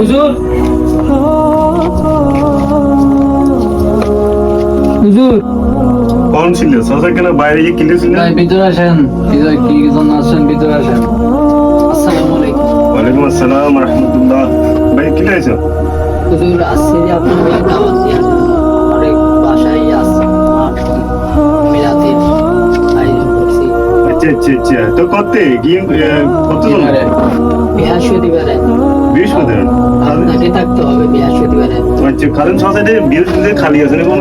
হুজুর। হুজুর। কোন ছিল? সসা কেন? বাইরে গিয়ে কিলে ছিল ভাই ভিতরে আসেন। ভিতরে কি জন্য আসছেন? ভিতরে আসেন। আসসালামু আলাইকুম। ওয়ালাইকুম আসসালাম রহমতুল্লাহ। ভাই কিলে আছো হুজুর আসছে যে আপনার দাওয়াত দিয়ে অনেক বাসায় আসছে। মিরাতের আচ্ছা আচ্ছা আচ্ছা। তো করতে গিয়ে কত জন বৃহস্পতিবারে। বৃহস্পতিবার। আপনাকে থাকতে হবে বৃহস্পতিবারে। আচ্ছা কারণ সসাইডে বৃহস্পতিবার খালি আছে না কোন?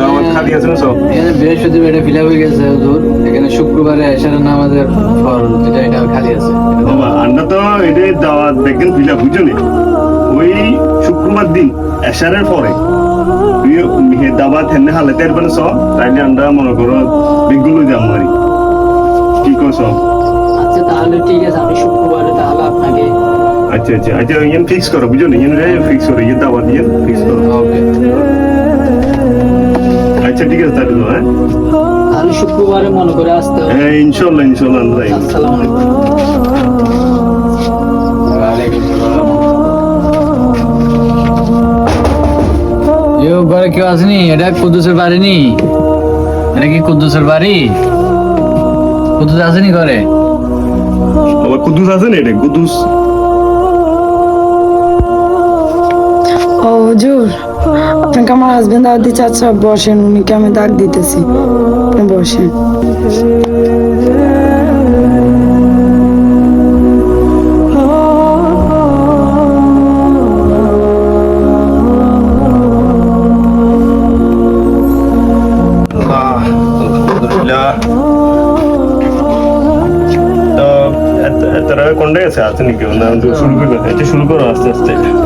দাওয়াত খালি আছে না সব। এখানে বৃহস্পতিবারে ফিল হয়ে গেছে হুজুর এখানে শুক্রবারে এশারের নামাজের ফল যেটা এটা খালি আছে। বাবা আমরা তো এটা দাওয়াত দেখেন ফিলা বুঝো ওই শুক্রবার দিন এশারের পরে। তুই দাওয়াত হেনে হালাতে সব। তাইলে আমরা মনে করো বিগুলো যাম মারি কি কো সব আচ্ছা তাহলে ঠিক আছে আমি শুক্রবারে তাহলে আপনাকে আচ্ছা আচ্ছা আচ্ছা ইয়েন ফিক্স করো বুঝো নি? ইয়েন ফিক্স করো ইয়ে দাওয়াত ইয়েন ফিক্স করো। আচ্ছা ঠিক আছে তাহলে তো, হ্যাঁ? তাহলে শুক্রবারে মনে করে আসতে হবে। হ্যাঁ ইনশাল্লাহ ইনশাল্লাহ আসসালামু আলাইকুম। ঘরে কেউ আসেনি এটা কুদ্দুসের বাড়ি নি? এটা কি কুদ্দুসের বাড়ি? কুদ্দুস আসেনি ঘরে? আবার কুদ্দুস আছে না এটা? কুদ্দুস। আপনাকে আমার হাজবেন্ড দাওয়াত দিচ্ছে আচ্ছা বসেন, উনিকে আমি ডাক দিতেছি। বসেন। এত- এত টাকা কোনটা গেছে? আছে নাকি শুরু করবে। এটা শুরু করো আস্তে আস্তে।